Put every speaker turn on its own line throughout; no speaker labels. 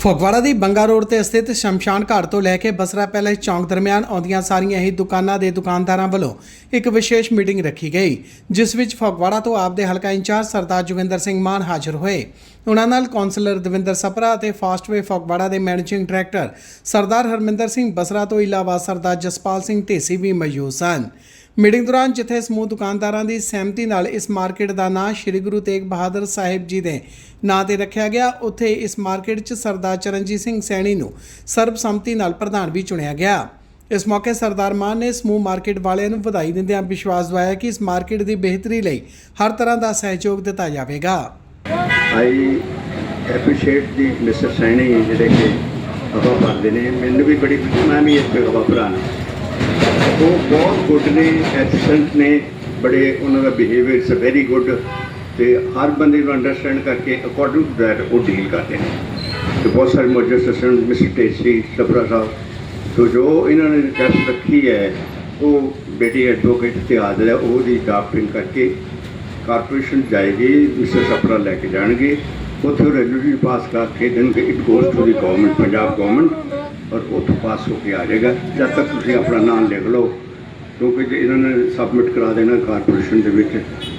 ਫਗਵਾੜਾ ਦੀ Banga road ਤੇ ਸਥਿਤ ਸ਼ਮਸ਼ਾਨ ਘਾਟ ਤੋਂ ਲੈ ਕੇ ਬਸਰਾ ਪੈਲੇਸ ਚੌਂਕ ਦਰਮਿਆਨ ਆਉਂਦੀਆਂ ਸਾਰੀਆਂ ਹੀ ਦੁਕਾਨਾਂ ਦੇ ਦੁਕਾਨਦਾਰਾਂ ਵੱਲੋਂ ਇੱਕ ਵਿਸ਼ੇਸ਼ ਮੀਟਿੰਗ ਰੱਖੀ ਗਈ, ਜਿਸ ਵਿੱਚ ਫਗਵਾੜਾ ਤੋਂ ਆਪ ਦੇ ਹਲਕਾ ਇੰਚਾਰਜ ਸਰਦਾਰ ਜੋਗਿੰਦਰ ਸਿੰਘ ਮਾਨ ਹਾਜ਼ਰ ਹੋਏ। ਉਹਨਾਂ ਨਾਲ ਕੌਂਸਲਰ ਦਵਿੰਦਰ ਸਪਰਾ ਅਤੇ ਫਾਸਟਵੇ ਫਗਵਾੜਾ ਦੇ ਮੈਨੇਜਿੰਗ ਡਾਇਰੈਕਟਰ ਸਰਦਾਰ ਹਰਮਿੰਦਰ ਸਿੰਘ ਬਸਰਾ ਤੋਂ ਇਲਾਵਾ ਸਰਦਾਰ ਜਸਪਾਲ ਸਿੰਘ ਢੇਸੀ ਵੀ ਮੌਜੂਦ ਸਨ। ਮੀਟਿੰਗ ਦੌਰਾਨ ਜਿੱਥੇ ਸਮੂਹ ਦੁਕਾਨਦਾਰਾਂ ਦੀ ਸਹਿਮਤੀ ਨਾਲ ਇਸ ਮਾਰਕੀਟ ਦਾ ਨਾਂ ਸ੍ਰੀ ਗੁਰੂ ਤੇਗ ਬਹਾਦਰ ਸਾਹਿਬ ਜੀ ਦੇ ਨਾਂ ਤੇ ਰੱਖਿਆ ਗਿਆ, ਉੱਥੇ ਇਸ ਮਾਰਕੀਟ 'ਚ ਸਰਦਾਰ ਚਰਨਜੀਤ ਸਿੰਘ ਸੈਣੀ ਨੂੰ ਸਰਬਸੰਮਤੀ ਨਾਲ ਪ੍ਰਧਾਨ ਵੀ ਚੁਣਿਆ ਗਿਆ। ਇਸ ਮੌਕੇ ਸਰਦਾਰ ਮਾਨ ਨੇ ਸਮੂਹ ਮਾਰਕੀਟ ਵਾਲਿਆਂ ਨੂੰ ਵਧਾਈ ਦਿੰਦਿਆਂ ਵਿਸ਼ਵਾਸ ਦਿਵਾਇਆ ਕਿ ਇਸ ਮਾਰਕੀਟ ਦੀ ਬਿਹਤਰੀ ਲਈ ਹਰ ਤਰ੍ਹਾਂ ਦਾ ਸਹਿਯੋਗ ਦਿੱਤਾ ਜਾਵੇਗਾ।
I appreciate the mister Saini ਜਿਹੜੇ ਕਿ ਹਵਾ ਭਰਦੇ ਨੇ। ਮੈਨੂੰ ਵੀ ਬੜੀ ਮੈਂ ਵੀ ਇੱਕ ਹਵਾ ਭਰਾਣਾ ਉਹ ਬਹੁਤ ਗੁੱਡ ਨੇ ਐਕਸੈਂਟ ਨੇ, ਬੜੇ ਉਹਨਾਂ ਦਾ ਬਿਹੇਵੀਅਰ ਇਜ਼ ਵੈਰੀ ਗੁੱਡ ਤੇ ਹਰ ਬੰਦੇ ਨੂੰ ਅੰਡਰਸਟੈਂਡ ਕਰਕੇ ਅਕੋਰਡਿੰਗ ਟੂ ਦੈਟ ਉਹ ਡੀਲ ਕਰਦੇ ਨੇ। ਤੇ ਬਹੁਤ ਸਾਰੇ ਮੋਜਰ ਸੈਸ਼ਨ ਮਿਸਟਰ ਟੇਸੀ ਸਪਰਾ ਸਾਹਿਬ ਸੋ ਜੋ ਇਹਨਾਂ ਨੇ ਰਿਕਵੈਸਟ ਰੱਖੀ ਹੈ, ਉਹ ਬੇਟੀ ਐਡਵੋਕੇਟ ਤੇ ਆਦਰ ਹੈ, ਉਹਦੀ ਡਾਕਟਰਿੰਗ ਕਰਕੇ ਕਾਰਪੋਰੇਸ਼ਨ ਜਾਏਗੀ ਮਿਸਟਰ ਸਪਰਾ ਲੈ ਕੇ ਜਾਣਗੇ, ਉੱਥੇ ਉਹ ਰੈਗੂਲੇਟਰੀ ਪਾਸ ਕਰਕੇ ਦੇਣਗੇ it goes to the government Punjab government ਔਰ ਉੱਥੋਂ ਪਾਸ ਹੋ ਕੇ ਆ ਜਾਏਗਾ। ਜਦ ਤੱਕ ਤੁਸੀਂ ਆਪਣਾ ਨਾਮ ਲਿਖ ਲਓ, ਕਿਉਂਕਿ ਜੇ ਇਹਨਾਂ ਨੇ ਸਬਮਿਟ ਕਰਾ ਦੇਣਾ ਕਾਰਪੋਰੇਸ਼ਨ ਦੇ ਵਿੱਚ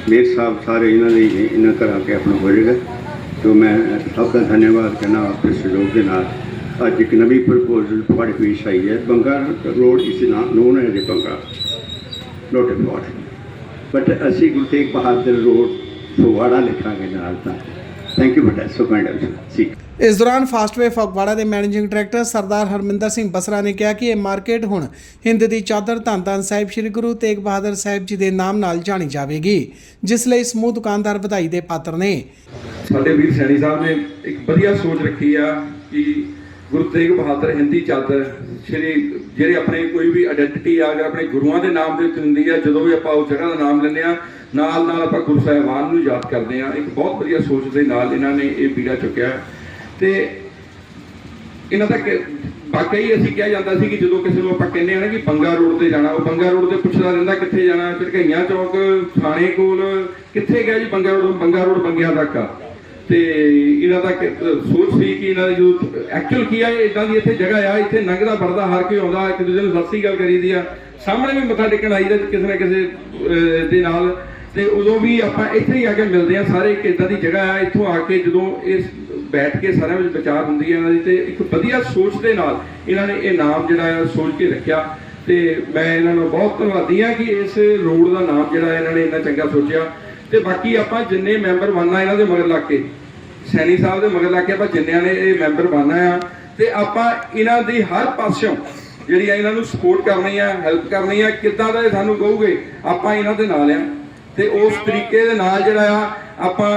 ਮੇਰ ਸਾਹਿਬ ਸਾਰੇ ਇਹਨਾਂ ਲਈ ਇਹਨਾਂ ਕਰਾ ਕੇ ਆਪਣਾ ਹੋ ਜਾਏਗਾ। ਜੋ ਮੈਂ ਸਭ ਦਾ ਧੰਨਵਾਦ ਕਰਨਾ ਆਪਣੇ ਸਹਿਯੋਗ ਦੇ ਨਾਲ। ਅੱਜ ਇੱਕ ਨਵੀਂ ਪ੍ਰਪੋਜ਼ਲ ਤੁਹਾਡੇ ਪੇਸ਼ ਆਈ ਹੈ ਬੰਗਾ ਰੋਡ ਇਸ ਨਾਂ ਨੋਨ ਹੈ ਦੇ ਬੰਗਾ ਨੋਟ ਅਬਾਊਟ ਬਟ ਅਸੀਂ ਗੁਰੂ ਤੇਗ ਬਹਾਦਰ ਰੋਡ ਫਗਵਾੜਾ ਲਿਖਾਂਗੇ ਨਾਲ ਤਾਂ। ਥੈਂਕ ਯੂ ਬਟਾ ਸੋ ਮੈਡਮ ਸੀ
ਇਸ ਦੌਰਾਨ ਫਾਸਟਵੇ ਫਗਵਾੜਾ ਦੇ ਮੈਨੇਜਿੰਗ ਡਾਇਰੈਕਟਰ ਸਰਦਾਰ ਹਰਮਿੰਦਰ ਸਿੰਘ ਬਸਰਾ ਨੇ ਕਿਹਾ ਕਿ ਇਹ ਮਾਰਕੀਟ ਹੁਣ ਹਿੰਦ ਦੀ ਚਾਦਰ ਧੰਨ ਸਾਹਿਬ ਸ੍ਰੀ ਗੁਰੂ ਤੇਗ ਬਹਾਦਰ ਸਾਹਿਬ ਜੀ ਦੇ ਨਾਮ ਨਾਲ ਜਾਣੀ ਜਾਵੇਗੀ, ਜਿਸ ਲਈ ਸਮੂਹ ਦੁਕਾਨਦਾਰ ਵਧਾਈ ਦੇ ਪਾਤਰ ਨੇ।
ਸਾਡੇ ਵੀਰ ਸੈਣੀ ਸਾਹਿਬ ਨੇ ਇੱਕ ਵਧੀਆ ਸੋਚ ਰੱਖੀ ਆ ਕਿ ਗੁਰੂ ਤੇਗ ਬਹਾਦਰ ਹਿੰਦੀ ਚਾਦਰ ਸ਼੍ਰੀ ਜਿਹੜੇ ਆਪਣੇ ਕੋਈ ਵੀ ਆਇਡੈਂਟੀਟੀ ਆ ਅਗਰ ਆਪਣੇ ਗੁਰੂਆਂ ਦੇ ਨਾਮ ਦੇ ਉੱਤੇ ਹੁੰਦੀ ਆ, ਜਦੋਂ ਵੀ ਆਪਾਂ ਉਸ ਜਗ੍ਹਾ ਦਾ ਨਾਮ ਲੈਂਦੇ ਆ ਨਾਲ ਨਾਲ ਆਪਾਂ ਗੁਰੂ ਸਾਹਿਬਾਨ ਨੂੰ ਯਾਦ ਕਰਦੇ ਆ। ਇੱਕ ਬਹੁਤ ਵਧੀਆ ਸੋਚ ਦੇ ਨਾਲ ਇਹਨਾਂ ਨੇ ਇਹ ਬੀੜਾ ਚੁੱਕਿਆ। ਤੇ ਇਹਨਾਂ ਦਾ ਕਿ- ਵਾਕਈ ਅਸੀਂ ਕਿਹਾ ਜਾਂਦਾ ਸੀ ਕਿ ਜਦੋਂ ਕਿਸੇ ਨੂੰ ਆਪਾਂ ਕਹਿੰਦੇ ਆ ਨਾ ਕਿ ਬੰਗਾ ਰੋਡ ਤੇ ਜਾਣਾ, ਉਹ ਬੰਗਾ ਰੋਡ ਤੇ ਪੁੱਛਦਾ ਰਹਿੰਦਾ ਕਿੱਥੇ ਜਾਣਾ, ਝੜਕਈਆਂ ਚੌਕ ਥਾਣੇ ਕੋਲ, ਕਿੱਥੇ ਗਿਆ ਜੀ ਬੰਗਾ ਰੋਡ ਬੰਗਾ ਰੋਡ ਬੰਗਿਆ ਤੱਕ ਤੇ ਇਹਨਾਂ ਦਾ ਸੋਚ ਸੀ ਕਿ ਇਹਨਾਂ ਦੀ ਜੋ ਐਕਚੁਅਲ ਕੀ ਆ ਇਦਾਂ ਦੀ ਇੱਥੇ ਜਗ੍ਹਾ ਆ, ਇੱਥੇ ਲੰਘਦਾ ਵੜਦਾ ਹਰ ਕੋਈ ਆਉਂਦਾ, ਇੱਕ ਦੂਜੇ ਨੂੰ ਸੱਸੀ ਗੱਲ ਅਕਾਲ ਕਰੀਦੀ ਆ। ਸਾਹਮਣੇ ਵੀ ਮੱਥਾ ਟੇਕਣ ਆਈਦਾ ਕਿਸੇ ਨਾ ਕਿਸੇ ਦੇ ਨਾਲ। ਤੇ ਉਦੋਂ ਵੀ ਆਪਾਂ ਇੱਥੇ ਹੀ ਆ ਕੇ ਮਿਲਦੇ ਆ ਸਾਰੇ ਇੱਕ ਇਦਾਂ ਦੀ ਜਗ੍ਹਾ ਆ, ਇੱਥੋਂ ਆ ਕੇ ਜਦੋਂ ਇਸ ਬੈਠ ਕੇ ਸਾਰਿਆਂ ਵਿੱਚ ਵਿਚਾਰ ਹੁੰਦੀ ਹੈ ਇਹਨਾਂ ਦੀ ਤੇ ਇੱਕ ਵਧੀਆ ਸੋਚ ਦੇ ਨਾਲ ਇਹਨਾਂ ਨੇ ਇਹ ਨਾਮ ਜਿਹੜਾ ਆ ਸੋਚ ਕੇ ਰੱਖਿਆ। ਤੇ ਮੈਂ ਇਹਨਾਂ ਨੂੰ ਬਹੁਤ ਧੰਨਵਾਦੀ ਆ ਕਿ ਇਸ ਰੋਡ ਦਾ ਨਾਮ ਜਿਹੜਾ ਇਹਨਾਂ ਨੇ ਇੰਨਾ ਚੰਗਾ ਸੋਚਿਆ। ਤੇ ਬਾਕੀ ਆਪਾਂ ਜਿੰਨੇ ਮੈਂਬਰ ਬਣਨਾ ਇਹਨਾਂ ਦੇ ਮਗਰ ਲੱਗ ਕੇ, ਸੈਣੀ ਸਾਹਿਬ ਦੇ ਮਗਰ ਲੱਗ ਕੇ ਆਪਾਂ ਜਿੰਨਿਆਂ ਨੇ ਇਹ ਮੈਂਬਰ ਬਣਨਾ ਆ। ਤੇ ਆਪਾਂ ਇਹਨਾਂ ਦੀ ਹਰ ਪਾਸਿਓਂ ਜਿਹੜੀ ਆ ਇਹਨਾਂ ਨੂੰ ਸਪੋਰਟ ਕਰਨੀ ਆ ਹੈਲਪ ਕਰਨੀ ਆ, ਕਿੱਦਾਂ ਦਾ ਇਹ ਸਾਨੂੰ ਕਹੋਗੇ, ਆਪਾਂ ਇਹਨਾਂ ਦੇ ਨਾਲ ਆ। ਤੇ ਉਸ ਤਰੀਕੇ ਦੇ ਨਾਲ ਜਿਹੜਾ ਆ, ਆਪਾਂ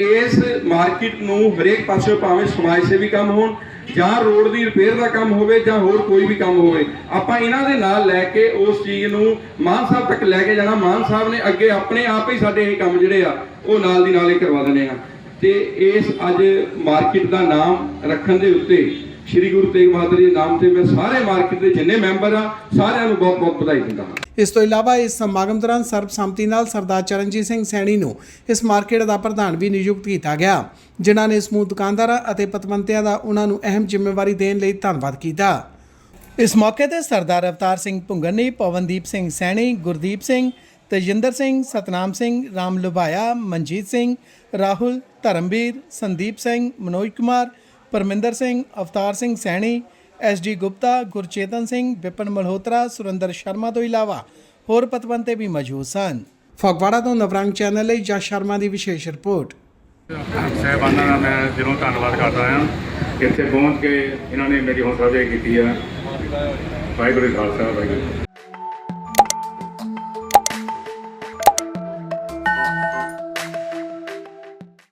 ਇਸ ਮਾਰਕੀਟ ਨੂੰ ਹਰੇਕ ਪਾਸੇ ਭਾਵੇਂ ਸਮਾਜ ਸੇਵੀ ਕੰਮ ਹੋਣ, ਜਾਂ ਰੋਡ ਦੀ ਰਿਪੇਅਰ ਦਾ ਕੰਮ ਹੋਵੇ, ਜਾਂ ਹੋਰ ਕੋਈ ਵੀ ਕੰਮ ਹੋਵੇ, ਆਪਾਂ ਇਹਨਾਂ ਦੇ ਨਾਲ ਲੈ ਕੇ ਉਸ ਚੀਜ਼ ਨੂੰ ਮਾਨ ਸਾਹਿਬ ਤੱਕ ਲੈ ਕੇ ਜਾਣਾ। ਮਾਨ ਸਾਹਿਬ ਨੇ ਅੱਗੇ ਆਪਣੇ ਆਪ ਹੀ ਸਾਡੇ ਇਹ ਕੰਮ ਜਿਹੜੇ ਆ, ਉਹ ਨਾਲ ਦੀ ਨਾਲ ਹੀ ਕਰਵਾ ਦਿੰਦੇ ਆ। ਤੇ ਇਸ ਅੱਜ ਮਾਰਕੀਟ ਦਾ ਨਾਮ ਰੱਖਣ ਦੇ ਉੱਤੇ ਸ੍ਰੀ ਗੁਰੂ ਤੇਗ ਬਹਾਦਰ ਜੀ ਦੇ ਨਾਮ ਤੇ ਮੈਂ ਸਾਰੇ ਮਾਰਕੀਟ ਦੇ ਜਿੰਨੇ ਮੈਂਬਰ ਆ ਸਾਰਿਆਂ ਨੂੰ ਬਹੁਤ ਬਹੁਤ ਵਧਾਈ ਦਿੰਦਾ ਹਾਂ।
ਇਸ ਤੋਂ ਇਲਾਵਾ ਇਸ ਸਮਾਗਮ ਦੌਰਾਨ ਸਰਬਸੰਮਤੀ ਨਾਲ ਸਰਦਾਰ ਚਰਨਜੀਤ ਸਿੰਘ ਸੈਣੀ ਨੂੰ ਇਸ ਮਾਰਕੀਟ ਦਾ ਪ੍ਰਧਾਨ ਵੀ ਨਿਯੁਕਤ ਕੀਤਾ ਗਿਆ, ਜਿਨ੍ਹਾਂ ਨੇ ਸਮੂਹ ਦੁਕਾਨਦਾਰਾਂ ਅਤੇ ਪਤਵੰਤਿਆਂ ਦਾ ਉਹਨਾਂ ਨੂੰ ਅਹਿਮ ਜ਼ਿੰਮੇਵਾਰੀ ਦੇਣ ਲਈ ਧੰਨਵਾਦ ਕੀਤਾ। ਇਸ ਮੌਕੇ ਤੇ ਸਰਦਾਰ ਅਵਤਾਰ ਸਿੰਘ ਭੁੰਗਨੀ ਪਵਨਦੀਪ ਸਿੰਘ ਸੈਣੀ, ਗੁਰਦੀਪ ਸਿੰਘ, ਤੇਜਿੰਦਰ ਸਿੰਘ, ਸਤਨਾਮ ਸਿੰਘ, ਰਾਮ ਲੁਭਾਇਆ, ਮਨਜੀਤ ਸਿੰਘ, ਰਾਹੁਲ, ਧਰਮਵੀਰ, ਸੰਦੀਪ ਸਿੰਘ, ਮਨੋਜ ਕੁਮਾਰ ਪਰਮਿੰਦਰ ਸਿੰਘ, ਅਵਤਾਰ ਸਿੰਘ ਸੈਣੀ, ਐਸ ਗੁਪਤਾ, ਗੁਰਚੇਤਨ ਸਿੰਘ, ਵਿਪਨ ਮਲਹੋਤਰਾ, ਸੁਰਿੰਦਰ ਸ਼ਰਮਾ ਤੋਂ ਇਲਾਵਾ ਹੋਰ ਪਤਵੰਤੇ ਵੀ ਮੌਜੂਦ ਸਨ। ਫਗਵਾੜਾ ਤੋਂ ਨਵਰੰਗ ਚੈਨਲ ਲਈ ਜਸ ਸ਼ਰਮਾ ਦੀ ਵਿਸ਼ੇਸ਼ ਰਿਪੋਰਟ।
ਸਹਿਬਾਨਾਂ ਦਾ ਮੈਂ ਦਿਲੋਂ ਧੰਨਵਾਦ ਕਰਦਾ ਹਾਂ। ਇੱਥੇ ਪਹੁੰਚ ਕੇ ਇਹਨਾਂ ਨੇ ਮੇਰੀ ਹੌਸਲਾ ਅਫਜ਼ਾਈ ਕੀਤੀ ਹੈ। ਵਾਹਿਗੁਰੂ ਖਾਲਸਾ, ਵਾਹਿਗੁਰੂ